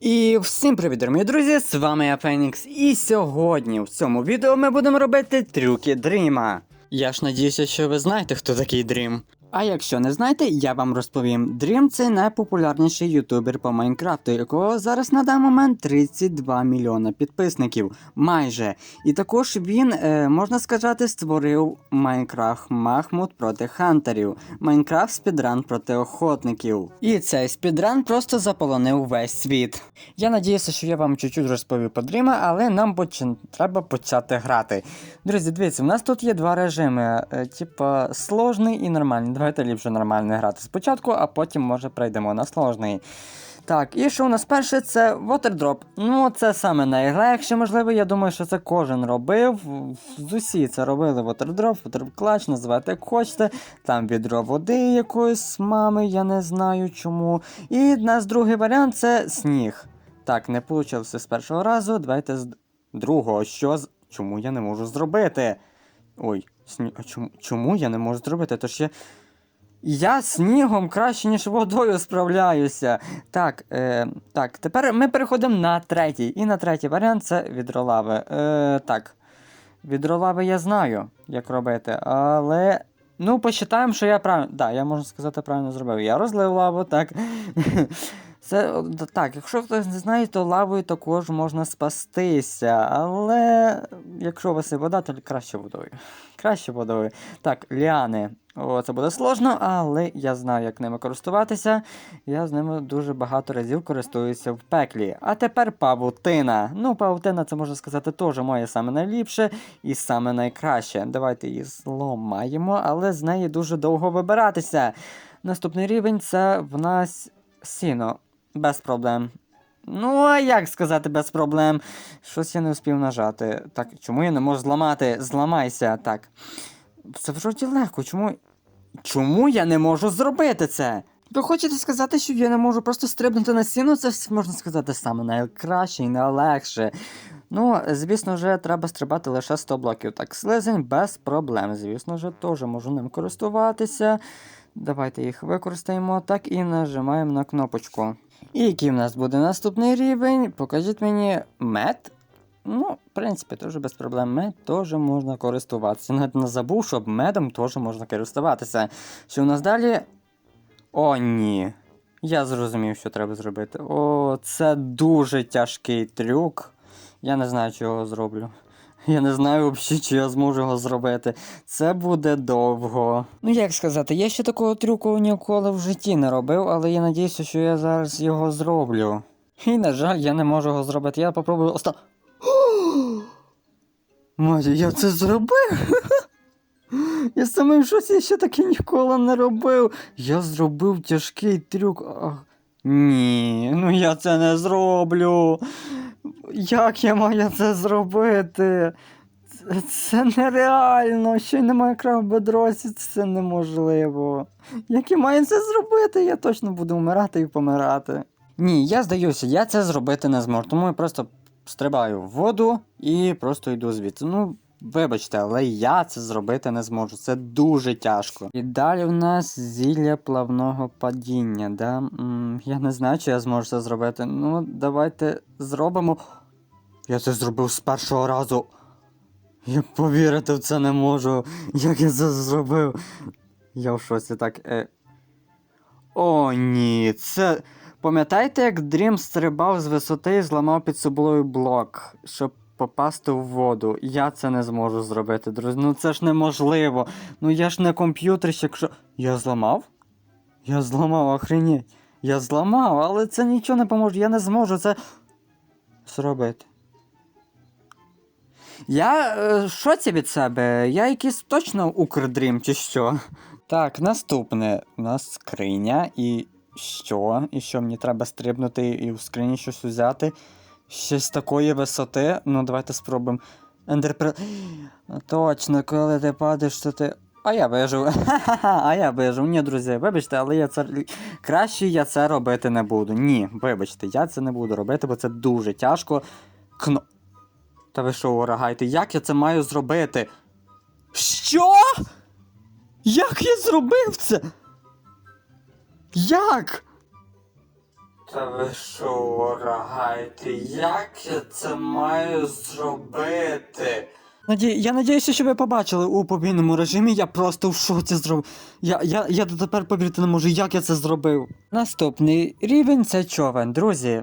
І всім привіт, дорогі друзі! З вами я Фенікс. І сьогодні в цьому відео ми будемо робити трюки Дріма. Я ж надіюся, що ви знаєте, хто такий Дрім. А якщо не знаєте, я вам розповім. Дрім це найпопулярніший ютубер по Майнкрафту, якого зараз на даний момент 32 мільйона підписників. Майже. І також він, е, можна сказати, створив Майнкрафт Махмут проти хантерів, Майнкрафт спідран проти охотників. І цей спідран просто заполонив весь світ. Я надіюся, що я вам чуть-чуть розповів по Дріма, але нам почин... треба почати грати. Друзі, дивіться, у нас тут є два режими: е, типа сложний і нормальний. Давайте ліпше нормально грати спочатку, а потім може пройдемо на сложний. Так, і що у нас перше, це Waterdrop. Ну, це саме найлегше, можливо, я думаю, що це кожен робив. З усі це робили Waterdrop, Water Clutch, називайте як хочете. Там відро води якоїсь мами, я не знаю чому. І у нас другий варіант це сніг. Так, не вийшло з першого разу. Давайте з другого. Що з. Чому я не можу зробити? Ой, сні... а чому, чому я не можу зробити? Тож я. Я снігом краще, ніж водою справляюся. Так, е, так, тепер ми переходимо на третій. І на третій варіант це відролави. Е, так. Відролави я знаю, як робити, але. Ну, посчитаємо, що я правильно. Так, да, я можу сказати, правильно зробив. Я розлив лаву, так. Це так, якщо хтось не знає, то лавою також можна спастися. Але якщо у вас є вода, то краще водою. Краще водою. Так, ліани. О, це буде сложно, але я знаю, як ними користуватися. Я з ними дуже багато разів користуюся в пеклі. А тепер павутина. Ну, павутина, це можна сказати, теж моє саме найліпше і саме найкраще. Давайте її зламаємо, але з неї дуже довго вибиратися. Наступний рівень це в нас сіно. Без проблем. Ну, а як сказати без проблем? Щось я не успів нажати. Так, чому я не можу зламати? Зламайся. Так. Це вроді легко. Чому. Чому я не можу зробити це? Ви хочете сказати, що я не можу просто стрибнути на стіну? Це можна сказати саме найкраще і найлегше. Ну, звісно ж, треба стрибати лише 100 блоків. Так, слизень без проблем. Звісно ж, теж можу ним користуватися. Давайте їх використаємо так і нажимаємо на кнопочку. І який в нас буде наступний рівень? Покажіть мені мед. Ну, в принципі, теж без проблем. Мед теж можна користуватися. Навіть не забув, що медом теж можна користуватися. Що у нас далі? О, ні. Я зрозумів, що треба зробити. О, це дуже тяжкий трюк. Я не знаю, чи його зроблю. Я не знаю взагалі, чи я зможу його зробити. Це буде довго. Ну як сказати, я ще такого трюку ніколи в житті не робив, але я надіюся, що я зараз його зроблю. І, на жаль, я не можу його зробити. Я попробую оста. Матя, я це зробив. Я шоці я ще таке ніколи не робив. Я зробив тяжкий трюк. Ах, Ні, ну я це не зроблю. Як я маю це зробити? Це, це нереально. Ще й немає крав бедросі, це неможливо. Як я маю це зробити? Я точно буду вмирати і помирати. Ні, я здаюся, я це зробити не зможу. Тому я просто стрибаю в воду і просто йду звідси. Ну, вибачте, але я це зробити не зможу. Це дуже тяжко. І далі в нас зілля плавного падіння. Да? М, я не знаю, чи я зможу це зробити. Ну, давайте зробимо. Я це зробив з першого разу. Я повірити в це не можу. Як я це зробив. Я в шоці так. Е... О, ні, це. Пам'ятаєте, як Дрім стрибав з висоти і зламав під собою блок, щоб попасти в воду? Я це не зможу зробити, друзі. Ну це ж неможливо. Ну я ж не комп'ютерщик, що. Я зламав? Я зламав, охренеть. Я зламав, але це нічого не поможе. Я не зможу це зробити. Я е, в шоці від себе. Я якийсь точно укрдрім чи що. Так, наступне. У нас скриня і що? І що мені треба стрибнути і в скрині щось взяти? Щось такої висоти. Ну, давайте спробуємо. Ендерпре. Точно, коли ти падаєш, то ти. А я вижив. А я вижив. Ні, друзі, вибачте, але я це. Краще я це робити не буду. Ні, вибачте, я це не буду робити, бо це дуже тяжко. Кно. Та ви що, урагайте, як я це маю зробити? Що? Як я зробив це? Як? Та ви що, рагайте, як я це маю зробити? Наді... Я надіюся, що ви побачили у побійному режимі, я просто в шоці зробив. Я, я, я дотепер повірити не можу, як я це зробив. Наступний рівень це човен. Друзі,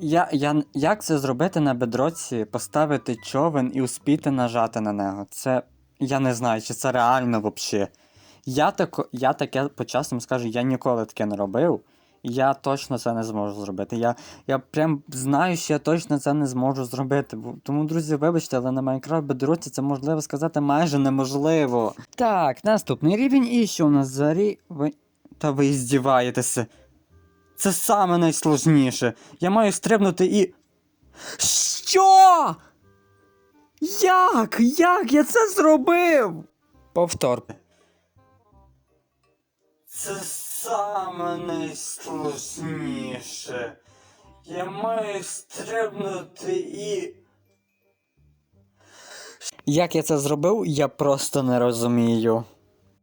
я, я, як це зробити на бедроці, поставити човен і успіти нажати на нього? Це. Я не знаю, чи це реально взагалі. Я, тако, я таке по часом скажу, я ніколи таке не робив. Я точно це не зможу зробити. Я, я прям знаю, що я точно це не зможу зробити. Тому, друзі, вибачте, але на Майнкрафт бедроці це можливо сказати майже неможливо. Так, наступний рівень, і що у нас за рі... Ви... Та ви здіваєтеся. Це саме найсложніше. Я маю стрибнути і. Що? Як? Як я це зробив? Повтор. Це саме найсложніше. Я маю стрибнути і. Як я це зробив, я просто не розумію.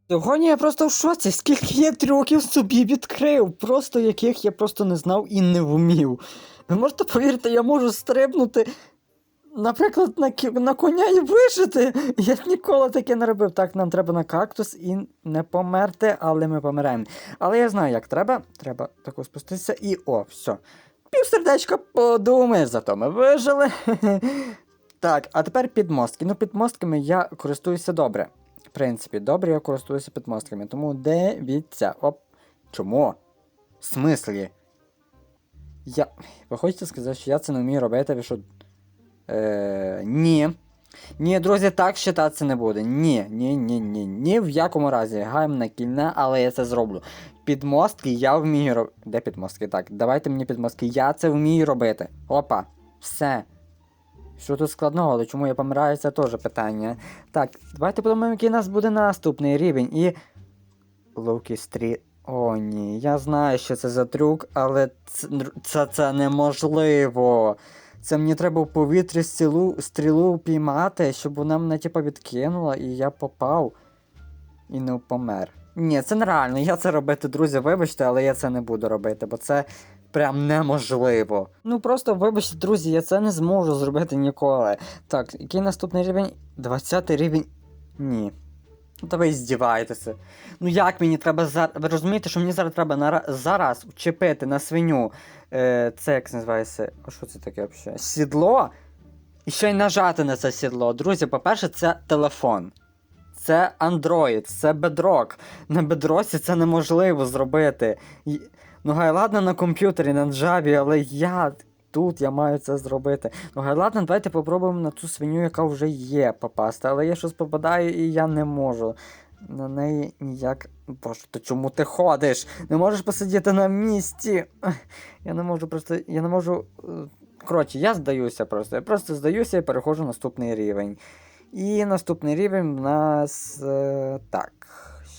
Сьогодні я просто в шоці, скільки я трюків собі відкрив, просто яких я просто не знав і не вмів. Ви можете повірити, я можу стрибнути, наприклад, на, на коня і вижити. Я ніколи таке не робив. Так, нам треба на кактус і не померти, але ми помираємо. Але я знаю, як треба. Треба тако спуститися і о, все. Півсердечка подумаєш, зато ми вижили. Так, а тепер підмостки. Ну, підмостками я користуюся добре. В принципі, добре я користуюся підмостками. Тому дивіться. Оп. Чому? В смислі? Я. Ви хочете сказати, що я це не вмію робити, ви що. Е, ні. Ні, друзі, так вважатися не буде. Ні, ні, ні, ні, ні в якому разі. Гаєм на кільне, але я це зроблю. Підмостки я вмію робити. Де підмостки? Так, давайте мені підмостки. Я це вмію робити. Опа, все. Що тут складного, але чому я помираю, це теж питання. Так, давайте подумаємо, який у нас буде наступний рівень. І. Луки стрі. О, ні, я знаю, що це за трюк, але це, це, це неможливо. Це мені треба в повітрі стрілу, стрілу піймати, щоб вона мене типу відкинула і я попав і не помер. Ні, це нереально. Я це робити, друзі, вибачте, але я це не буду робити, бо це прям неможливо. Ну просто вибачте, друзі, я це не зможу зробити ніколи. Так, який наступний рівень? 20 рівень. Ні. Ну та ви здіваєтеся. Ну як мені треба зараз. Ви розумієте, що мені зараз треба нара... зараз вчепити на свиню. Е, це як називається? А що це таке взагалі? Сідло? І ще й нажати на це сідло. Друзі, по-перше, це телефон. Це Android, це Bedrock. На бедросі це неможливо зробити. І- Ну гай ладно на комп'ютері, на Java, але я тут я маю це зробити. Ну гай ладно, давайте попробуємо на цю свиню, яка вже є, попасти. Але я щось попадаю і я не можу. На неї ніяк. Боже, то чому ти ходиш? Не можеш посидіти на місці. Я не можу просто. Я не можу. е, Коротше, я здаюся просто. Я просто здаюся і переходжу на наступний рівень. І наступний рівень в нас. Е, так.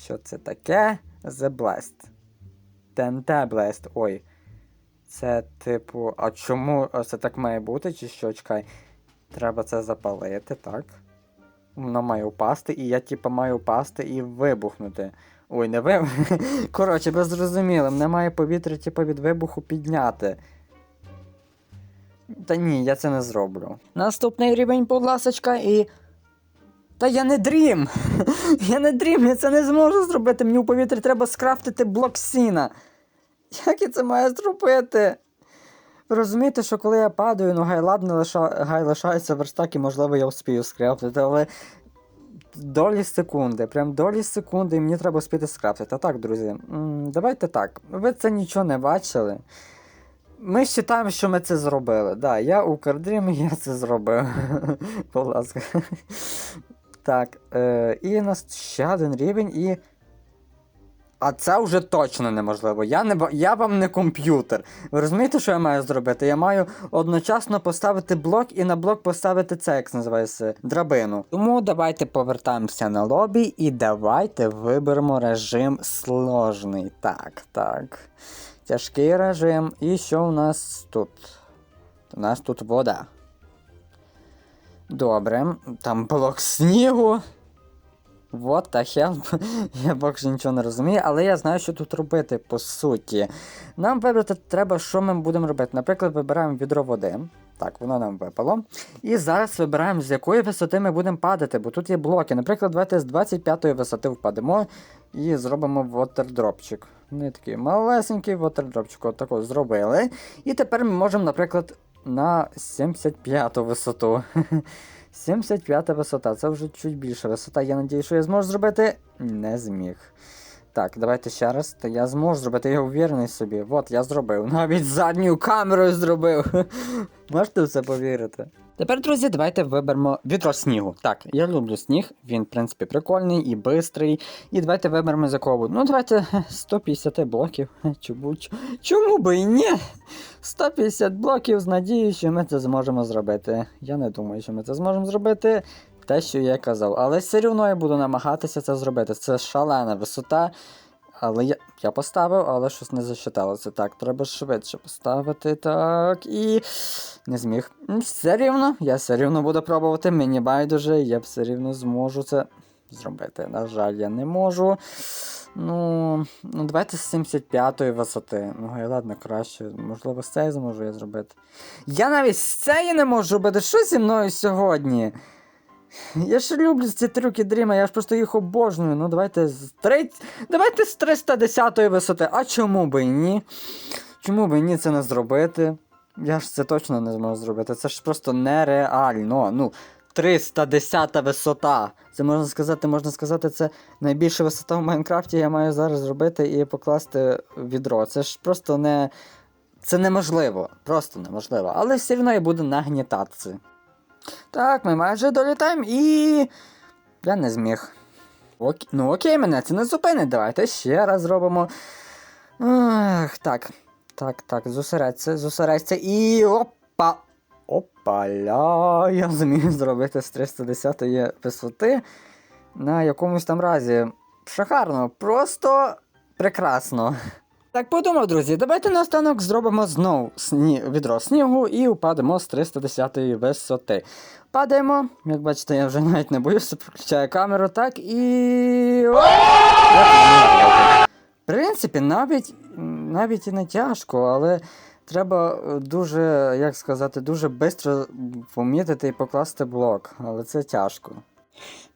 Що це таке? The Blast. ТНТ Blast. Ой. Це типу. А чому це так має бути, чи що? Чекай. Треба це запалити, так. Воно має упасти, і я, типу, маю упасти і вибухнути. Ой, не ви. Коротше, ви зрозуміли, мене має повітря, типу, від вибуху підняти. Та ні, я це не зроблю. Наступний рівень, будь ласочка, і. Та я не дрім! я не дрім, я це не зможу зробити. Мені у повітрі треба скрафтити блок сіна. Як я це маю зробити? Ви розумієте, що коли я падаю, ну гай ладно, лиша... гай лишається верстак, і можливо я успію скрафтити, але долі секунди, прям долі секунди, і мені треба успіти скрафтити. А так, друзі, давайте так. Ви це нічого не бачили. Ми вважаємо, що ми це зробили. Да, я у Кардрім, я це зробив. Будь ласка. Так, е, і у нас ще один рівень, і. А це вже точно неможливо. Я не я вам не комп'ютер. Ви розумієте, що я маю зробити? Я маю одночасно поставити блок і на блок поставити це, як називається, драбину. Тому давайте повертаємося на лобі і давайте виберемо режим сложний. Так, так. Тяжкий режим. І що у нас тут? У нас тут вода. Добре, там блок снігу. What the hell? Я поки нічого не розумію, але я знаю, що тут робити, по суті. Нам вибрати треба, що ми будемо робити. Наприклад, вибираємо відро води. Так, воно нам випало. І зараз вибираємо, з якої висоти ми будемо падати, бо тут є блоки. Наприклад, давайте з 25-ї висоти впадемо і зробимо вотердропчик. Не такий малесенький вотердропчик. Отако зробили. І тепер ми можемо, наприклад, на 75-ту висоту. 75 висота, це вже чуть більша висота. Я надію, що я зможу зробити. Не зміг. Так, давайте ще раз. Та я зможу зробити, я уверений собі. От, я зробив. Навіть задньою камерою зробив. Можете в це повірити? Тепер, друзі, давайте виберемо відро снігу. Так, я люблю сніг, він, в принципі, прикольний і бистрий. І давайте виберемо з якого. Ну, давайте 150 блоків. Чому, чому би і ні? 150 блоків з надією, що ми це зможемо зробити. Я не думаю, що ми це зможемо зробити. Те, що я казав. Але все одно я буду намагатися це зробити. Це шалена висота. Але я, я поставив, але щось не засчиталося. Так, треба швидше поставити. Так, і не зміг. Все рівно, я все рівно буду пробувати. Мені байдуже, я все рівно зможу це зробити. На жаль, я не можу. Ну, ну давайте з 75-ї висоти. Ну, гай, ладно, краще. Можливо, з цієї зможу я зробити. Я навіть з цієї не можу робити. Що зі мною сьогодні? Я ж люблю ці трюки дріма, я ж просто їх обожнюю. Ну, давайте з 30... Давайте з 310-ї висоти. А чому би і ні? Чому би і ні це не зробити? Я ж це точно не зможу зробити. Це ж просто нереально. Ну, 310 висота. Це можна сказати, можна сказати, це найбільша висота в Майнкрафті. Я маю зараз зробити і покласти відро. Це ж просто не. Це неможливо. Просто неможливо. Але все одно я буду нагнітатися. Так, ми майже долітаємо і. Я не зміг. Ок... Ну окей, мене це не зупинить. Давайте ще раз зробимо. Ах, так. Так, так, зосередься, зосередься і. Опа! Опаля! Я зміг зробити з 310 висоти на якомусь там разі. Шикарно, просто прекрасно. Так подумав, друзі, давайте наостанок зробимо знову сні... відро снігу і упадемо з 310 висоти. Падаємо, як бачите, я вже навіть не боюся, включаю камеру, так і. В принципі, навіть, навіть і не тяжко, але треба е, дуже, як сказати, дуже швидко помітити і покласти блок, але це тяжко.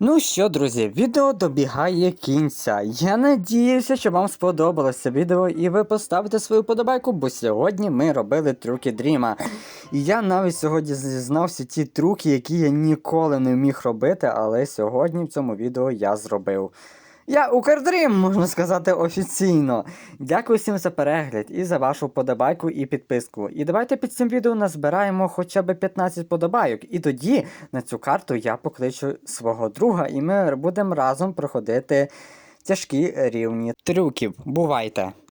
Ну що, друзі, відео добігає кінця. Я надіюся, що вам сподобалося відео і ви поставите свою подобайку, бо сьогодні ми робили трюки Дріма. І я навіть сьогодні зізнався ті трюки, які я ніколи не міг робити, але сьогодні в цьому відео я зробив. Я Укрдрім, можна сказати, офіційно. Дякую всім за перегляд і за вашу подобайку і підписку. І давайте під цим відео назбираємо хоча б 15 подобайок. І тоді на цю карту я покличу свого друга, і ми будемо разом проходити тяжкі рівні трюків. Бувайте!